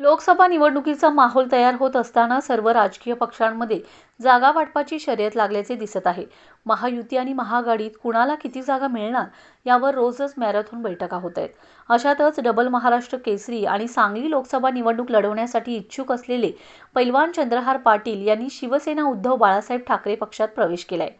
लोकसभा निवडणुकीचा माहोल तयार होत असताना सर्व राजकीय पक्षांमध्ये जागा वाटपाची शर्यत लागल्याचे दिसत आहे. महायुती आणि महाआघाडीत कुणाला किती जागा मिळणार यावर रोजच मॅरेथॉन बैठका होत आहेत. अशातच डबल महाराष्ट्र केसरी आणि सांगली लोकसभा निवडणूक लढवण्यासाठी इच्छुक असलेले पैलवान चंद्रहार पाटील यांनी शिवसेना उद्धव बाळासाहेब ठाकरे पक्षात प्रवेश केलाय.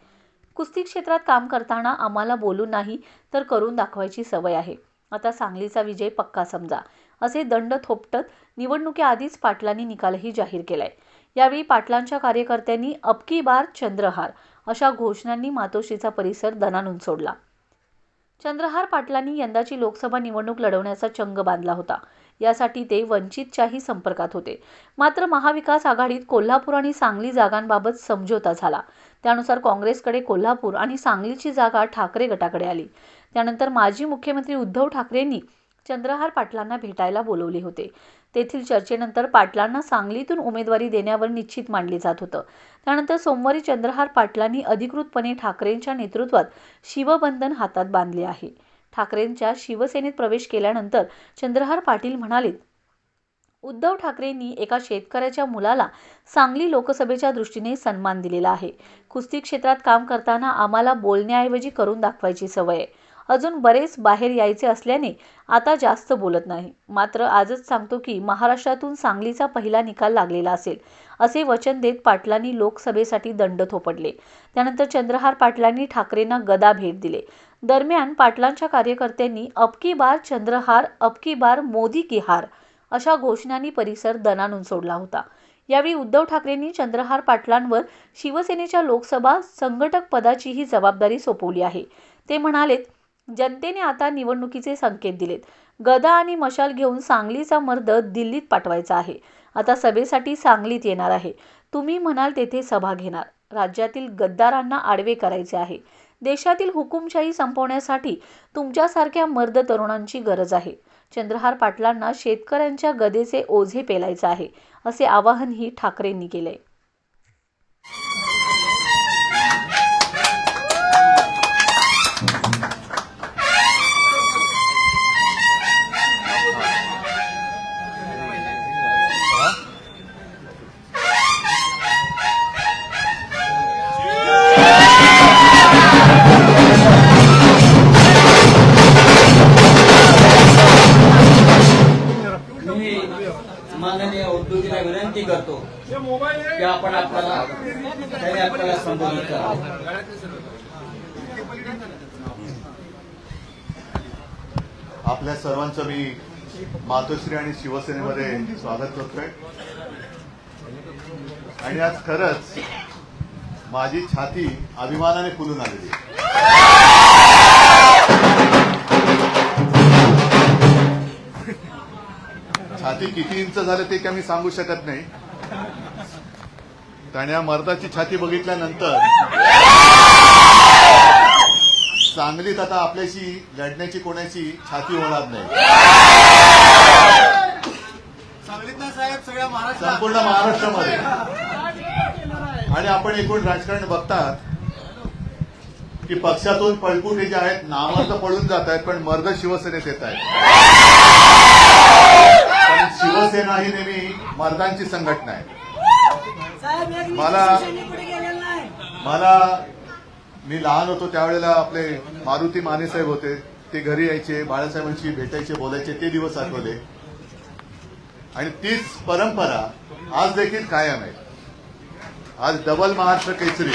कुस्ती क्षेत्रात काम करताना आम्हाला बोलून नाही तर करून दाखवायची सवय आहे. आता सांगलीचा विजय पक्का समजा. असे दंड थोपटत निवडणुकीआधीच पाटलांनी निकालही जाहीर केलाय. यावेळी पाटलांच्या कार्यकर्त्यांनी अबकी बार चंद्रहार अशा घोषणांनी मातोश्रीचा परिसर दणानून सोडला. चंद्रहार पाटलांनी यंदाची लोकसभा निवडणूक लढवण्याचा चंग बांधला होता. यासाठी ते वंचितच्याही संपर्कात होते. मात्र महाविकास आघाडीत कोल्हापूर आणि सांगली जागांबाबत समझोता झाला. त्यानुसार काँग्रेसकडे कोल्हापूर आणि सांगलीची जागा ठाकरे गटाकडे आली. त्यानंतर माजी मुख्यमंत्री उद्धव ठाकरेंनी चंद्रहार पाटलांना भेटायला बोलवले होते. तेथील चर्चेनंतर पाटलांना सांगलीतून उमेदवारी देण्यावर निश्चित मानले जात होतं. त्यानंतर सोमवारी चंद्रहार पाटलांनी अधिकृतपणे ठाकरेंच्या नेतृत्वात शिवबंधन हातात बांधले आहे. ठाकरेंच्या शिवसेनेत प्रवेश केल्यानंतर चंद्रहार पाटील म्हणाले उद्धव ठाकरेंनी एका शेतकऱ्याच्या मुलाला सांगली लोकसभेच्या दृष्टीने सन्मान दिलेला आहे. कुस्ती क्षेत्रात काम करताना आम्हाला बोलण्याऐवजी करून दाखवायची सवय आहे. अजून बरेच बाहेर यायचे असल्याने आता जास्त बोलत नाही. मात्र आजच सांगतो की महाराष्ट्रातून सांगलीचा पहिला निकाल लागलेला असेल असे वचन देत पाटलांनी लोकसभेसाठी दंड थोपडले त्यानंतर चंद्रहार पाटलांनी ठाकरेंना गदा भेट दिले. दरम्यान पाटलांच्या कार्यकर्त्यांनी अबकी बार चंद्रहार अबकी बार मोदी की हार अशा घोषणांनी परिसर दणानून सोडला होता. यावेळी उद्धव ठाकरेंनी चंद्रहार पाटलांवर शिवसेनेच्या लोकसभा संघटक पदाचीही जबाबदारी सोपवली आहे. ते म्हणालेत जनतेने आता निवडणुकीचे संकेत दिलेत. गदा आणि मशाल घेऊन सांगलीचा मर्द दिल्लीत पाठवायचा आहे. आता सभेसाठी सांगलीत येणार आहे. तुम्ही म्हणाल तेथे सभा घेणार. राज्यातील गद्दारांना आडवे करायचे आहे. देशातील हुकुमशाही संपवण्यासाठी तुमच्यासारख्या मर्द तरुणांची गरज आहे. चंद्रहार पाटलांना शेतकऱ्यांच्या गदेचे ओझे पेलायचे आहे असे आवाहनही ठाकरेंनी केले विनंती करतो की आपण आपल्याला त्याने आपल्याला संबोधित करा. आपल्या सर्वांचं मी मातोश्री आणि शिवसेनेमध्ये स्वागत करतोय. आणि आज खरंच माझी छाती अभिमानाने फुलून आलेली छाती किती इंच झालं ते काय मी सांगू शकत नाही. कारण या मर्दाची छाती बघितल्यानंतर सांगलीत आता आपल्याशी लढण्याची कोणाची छाती होणार नाही. सांगलीत ना साहेब सगळ्या महाराष्ट्रात. संपूर्ण महाराष्ट्रामध्ये. आणि आपण एकूण राजकारण बघतात की पक्षातून पळकुटे जे आहेत नामार्थ पळून जात आहेत पण मर्द शिवसेनेत येत आहेत. पण शिवसेना ही नेहमी मर्दांची संघटना आहे. मला- मला मी लहान होतो त्यावेळेला आपले मारुती माने साहेब होते. ते घरी यायचे बाळासाहेबांशी भेटायचे बोलायचे ते दिवस आठवले. आणि तीच परंपरा आज देखील कायम आहे. आज डबल महाराष्ट्र केसरी.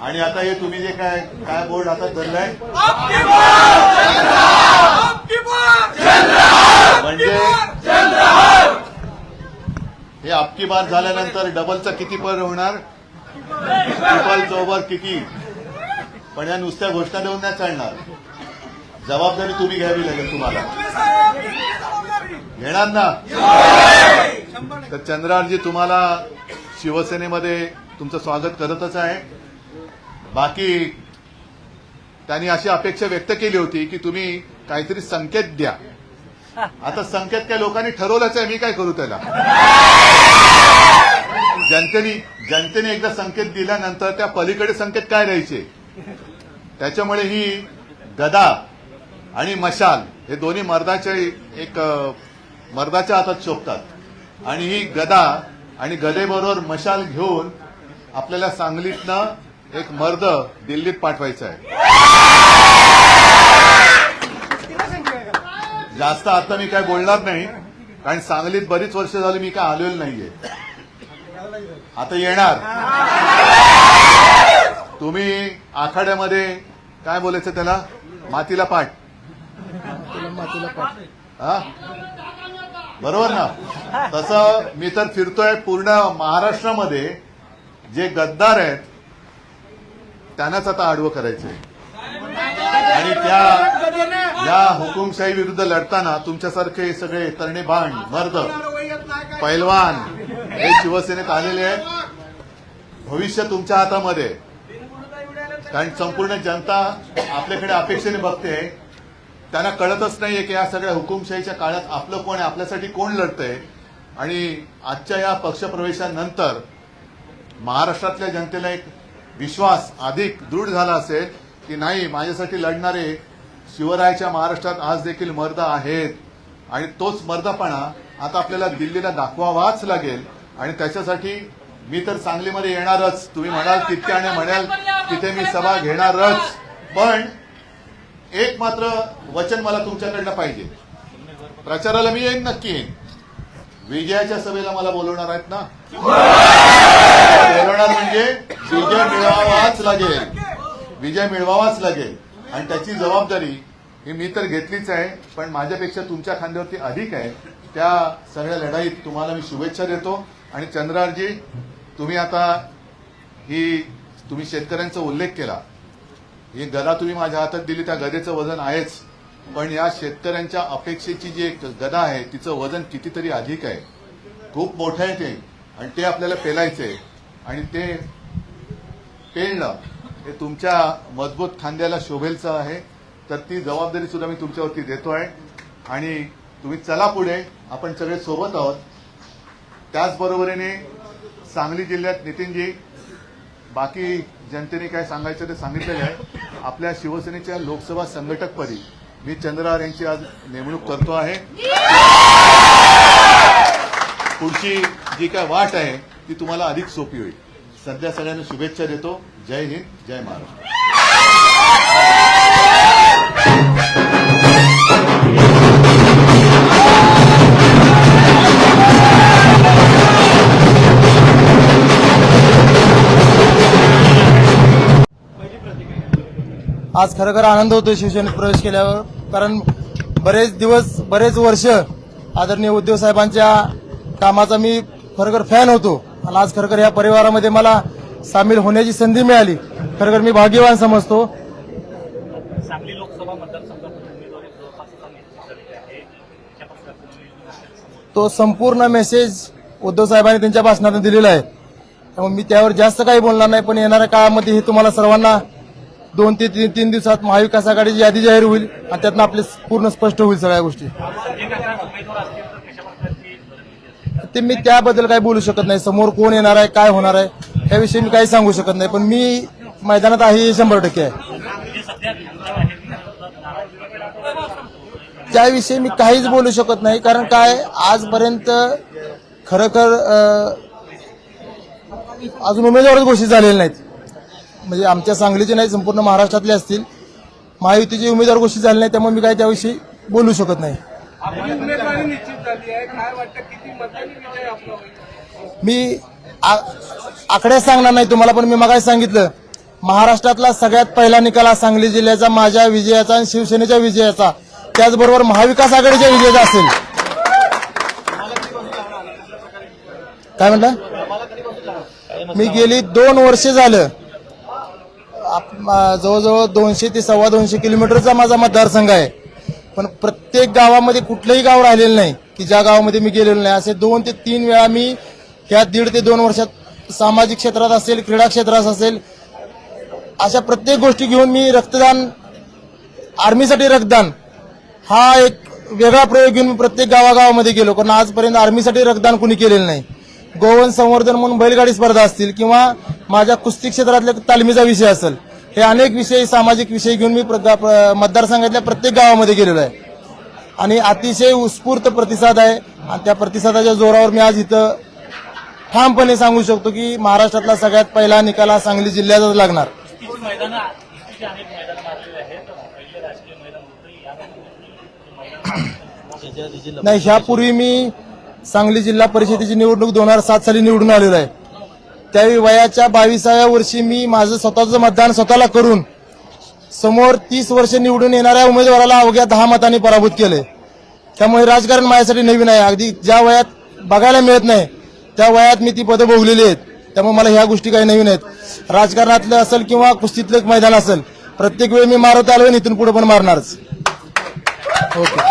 आणि आता हे तुम्ही जे काय काय बोर्ड हातात धरलाय? म्हणजे हे आपकी बार झाल्यानंतर डबलचा किती पर होणार? ट्रिपल चौबर किती? पण या नुसत्या घोषणा देऊन नाही चालणार. जबाबदारी तुम्ही घ्यावी लागेल तुम्हाला. घेणार ना? तर चंद्रारजी तुम्हाला शिवसेनेमध्ये तुमचं स्वागत करतच आहे. बाकी त्यांनी अशी अपेक्षा व्यक्त केली होती की तुम्ही काहीतरी संकेत द्या. आता संकेत काय लोकांनी ठरवलंच आहे मी काय करू त्याला? जनतेने जनतेने एकदा संकेत दिल्यानंतर त्या पलीकडे संकेत काय राहायचे? त्याच्यामुळे ही गदा आणि मशाल हे दोन्ही मर्दाच्या एक मर्दाच्या हातात शोभतात. आणि ही गदा आणि गदेबरोबर मशाल घेऊन आपल्याला सांगलीतनं एक मर्द दिल्लीत पाठवायचा आहे. जास्त आता मी काय बोलणार नाही कारण सांगलीत बरीच वर्ष झाली मी काय आलेलो नाहीये. आता येणार. तुम्ही आखाड्यामध्ये काय बोलायचं त्याला? मातीला पाठ. मातीला हा? बरोबर ना? तसं मी तर फिरतोय पूर्ण महाराष्ट्रामध्ये. जे गद्दार आहेत त्यांनाच आता आडवं करायचंय. आणि त्या या हुकुमशाही विरुद्ध लढताना तुमच्यासारखे सगळे तरणे बाण मर्द पैलवान हे शिवसेनेत आलेले आहेत. भविष्य तुमच्या हातामध्ये. कारण संपूर्ण जनता आपल्याकडे अपेक्षेने बघते. त्यांना कळतच नाहीये की या सगळ्या हुकुमशाहीच्या काळात आपलं कोण आहे आपल्यासाठी कोण लढतंय. आणि आजच्या या पक्षप्रवेशानंतर महाराष्ट्रातल्या जनतेला एक विश्वास अधिक दृढ झाला असेल की नाही माझ्यासाठी लढणारे शिवरायाच्या महाराष्ट्रात आज देखील मर्द आहेत. आणि तोच मर्दपणा आता आपल्याला दिल्लीला दाखवावाच लागेल. आणि त्याच्यासाठी मी तर सांगलीमध्ये येणारच. तुम्ही म्हणाल तितके आणि म्हणाल तिथे मी सभा घेणारच. पण एक मात्र वचन मला तुमच्याकडनं पाहिजे. प्रचाराला मी येईन नक्की येईन. विजयाच्या सभेला मला बोलवणार आहेत ना? बोलवणार म्हणजे विजय मिळवावाच लागेल. विजय मिळवावाच लागेल. आणि त्याची जबाबदारी ही मी तर घेतलीच आहे पण माझ्यापेक्षा तुमच्या खांद्यावरती अधिक आहे. त्या सगळ्या लढाईत तुम्हाला मी शुभेच्छा देतो. आणि चंद्रारजी तुम्ही आता ही तुम्ही शेतकऱ्यांचा उल्लेख केला. ही गदा तुम्ही माझ्या हातात दिली त्या गदेचं वजन आहेच. पण या शेतकऱ्यांच्या अपेक्षेची जी एक गदा आहे तिचं वजन कितीतरी अधिक आहे. खूप मोठं आहे ते. आणि ते आपल्याला पेलायचंय आणि ते पेलणं हे तुमच्या मजबूत खांद्याला शोभेलचं आहे. तर ती जबाबदारी सुद्धा मी तुमच्यावरती देतोय आणि तुम्ही चला पुढे. आपण सगळे सोबत आहोत. त्याचबरोबरीने सांगली जिल्ह्यात नितीनजी बाकी जनतेने काय सांगायचं ते सांगितलेलं आहे. आपल्या शिवसेनेच्या लोकसभा संघटकपदी मी चंद्रहार यांची आज नेमणूक करतो आहे. पुढची जी काय वाट आहे ती तुम्हाला अधिक सोपी होईल. सध्या सगळ्यांना शुभेच्छा देतो. जय हिंद जय महाराष्ट्र. आज खरोखर आनंद होतो शिवसेनेत प्रवेश केल्यावर. कारण बरेच दिवस बरेच वर्ष आदरणीय उद्धव साहेबांच्या कामाचा मी खरोखर फॅन होतो. आणि आज खरोखर या परिवारामध्ये मला सामील होण्याची संधी मिळाली. खरोखर मी भाग्यवान समजतो. सांगली लोकसभा तो संपूर्ण मेसेज उद्धव साहेबांनी त्यांच्या भाषणातून दिलेला आहे. त्यामुळे मी त्यावर जास्त काही बोलणार नाही पण येणाऱ्या काळामध्ये हे तुम्हाला सर्वांना दोन ते तीन तीन दिवसात महाविकास आघाडीची यादी जाहीर होईल आणि त्यातनं आपले पूर्ण स्पष्ट होईल सगळ्या गोष्टी संजय काका उमेदवार असतील तर कशा प्रकारची रणनीती असेल ते मी त्याबद्दल काही बोलू शकत नाही. समोर कोण येणार आहे काय होणार आहे त्याविषयी मी काही सांगू शकत नाही. पण मी मैदानात आहे शंभर टक्के आहे. त्याविषयी मी काहीच बोलू शकत नाही. कारण काय आजपर्यंत खरोखर अजून उमेदवारच घोषित झालेले नाहीत. म्हणजे आमच्या सांगलीचे नाही संपूर्ण महाराष्ट्रातले असतील. महायुतीचे उमेदवार घोषित झाले नाही त्यामुळे मी काही त्याविषयी बोलू शकत नाही. आपली उमेदवारी निश्चित झाली आहे. काय वाटतं किती मतांनी विजय आपला होईल मी आ- सांगणार नाही तुम्हाला पण मी मगाशी सांगितलं. महाराष्ट्रातला सगळ्यात पहिला निकाल हा सांगली जिल्ह्याचा माझ्या विजयाचा आणि शिवसेनेच्या विजयाचा. त्याचबरोबर महाविकास आघाडीच्या विजयाचा असेल. काय म्हणलं? मी गेली दोन वर्ष झालं. आप- जवळजवळ दोनशे ते सव्वा दोनशे किलोमीटरचा माझा मतदारसंघ आहे. पण प्रत्येक गावामध्ये कुठलंही गाव राहिलेलं नाही की ज्या गावामध्ये मी गेलेलो नाही. असे दोन ते तीन वेळा मी ह्या दीड ते दोन वर्षात सामाजिक क्षेत्रात असेल क्रीडा क्षेत्रात असेल अशा प्रत्येक गोष्टी घेऊन मी रक्तदान आर्मीसाठी रक्तदान हा एक वेगळा प्रयोग घेऊन मी प्रत्येक गावागावामध्ये गेलो. कारण आजपर्यंत आर्मीसाठी रक्तदान कुणी केलेलं नाही. गोवन संवर्धन म्हणून बैलगाडी स्पर्धा असतील किंवा माझ्या कुस्ती क्षेत्रातल्या तालमीचा विषय असेल हे अनेक विषय सामाजिक विषय घेऊन मी मतदारसंघातल्या प्रत्येक गावामध्ये गेलेलो आहे. आणि अतिशय उत्स्फूर्त प्रतिसाद आहे. आणि त्या प्रतिसादाच्या जोरावर मी आज इथं ठामपणे सांगू शकतो की महाराष्ट्रातला सगळ्यात पहिला निकाल हा सांगली जिल्ह्यातच लागणार. नाही ह्यापूर्वी मी सांगली जिल्हा परिषदेची निवडणूक दोन हजार सात साली निवडून आलेलो आहे. त्यावेळी वयाच्या बावीसाव्या वर्षी मी माझं स्वतःचं मतदान स्वतःला करून समोर तीस वर्ष निवडून येणाऱ्या उमेदवाराला अवघ्या दहा मतांनी पराभूत केले त्यामुळे राजकारण माझ्यासाठी नवीन आहे. अगदी ज्या वयात बघायला मिळत नाही त्या वयात मी ती पदं भोगलेली आहेत. त्यामुळे मला ह्या गोष्टी काही नवीन आहेत. राजकारणातलं असेल किंवा कुस्तीतलं एक मैदान असेल प्रत्येक वेळी मी मारत आलो आणि इथून पुढे पण मारणारच. ओके.